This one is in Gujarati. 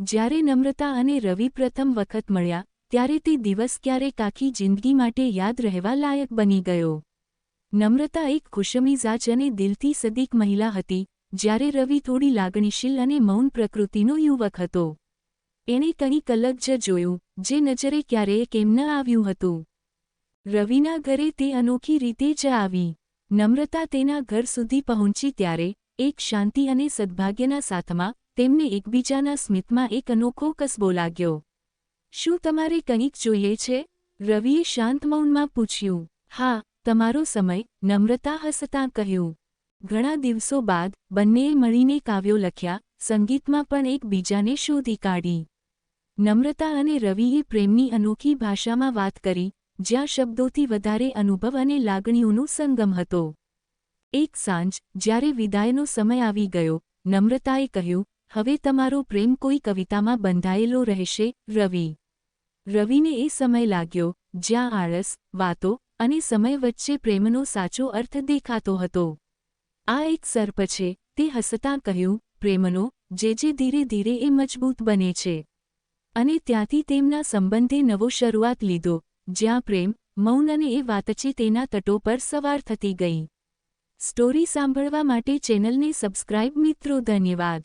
જ્યારે નમ્રતા અને રવિ પ્રથમ વખત મળ્યા, ત્યારે તે દિવસ ક્યારેક આખી જિંદગી માટે યાદ રહેવા લાયક બની ગયો. નમ્રતા એક ખુશમીઝાજ અને દિલથી સદીક મહિલા હતી, જ્યારે રવિ થોડી લાગણીશીલ અને મૌન પ્રકૃતિનો યુવક હતો. એણે કંઈક અલગ જ જોયું, જે નજરે ક્યારેય કેમ ન આવ્યું હતું. રવિના ઘરે તે અનોખી રીતે જ આવી. નમ્રતા તેના ઘર સુધી પહોંચી ત્યારે, એક શાંતિ અને સદભાગ્યના સાથમાં તેમને એકબીજાના સ્મિતમાં એક અનોખો કસબો લાગ્યો શું તમારે કંઈક જોઈએ છે? રવિએ શાંત મૌનમાં પૂછ્યું. હા, તમારો સમય, નમ્રતા હસતા કહ્યું. ઘણા દિવસો બાદ બંનેએ મળીને કાવ્યો લખ્યા, સંગીતમાં પણ એકબીજાને શોધી કાઢી. નમ્રતા અને રવિએ પ્રેમની અનોખી ભાષામાં વાત કરી, જ્યાં શબ્દોથી વધારે અનુભવ અને લાગણીઓનો સંગમ હતો. એક સાંજ, જ્યારે વિદાયનો સમય આવી ગયો, નમ્રતાએ કહ્યું હવે તમારો પ્રેમ કોઈ કવિતામાં બંધાયેલો રહેશે? રવિ. રવિને એ સમય લાગ્યો, જ્યાં આળસ, વાતો અને સમય વચ્ચે પ્રેમનો સાચો અર્થ દેખાતો હતો. આ એક સર્પ છે, તે હસતાં કહ્યું, પ્રેમનો, જે જે ધીરે ધીરે એ મજબૂત બને છે. અને ત્યાંથી તેમના સંબંધે નવો શરૂઆત લીધો, જ્યાં પ્રેમ, મૌન અને એ વાતચીત તેના તટો પર સવાર થતી ગઈ. સ્ટોરી સાંભળવા માટે ચેનલને સબસ્ક્રાઇબ મિત્રો, ધન્યવાદ.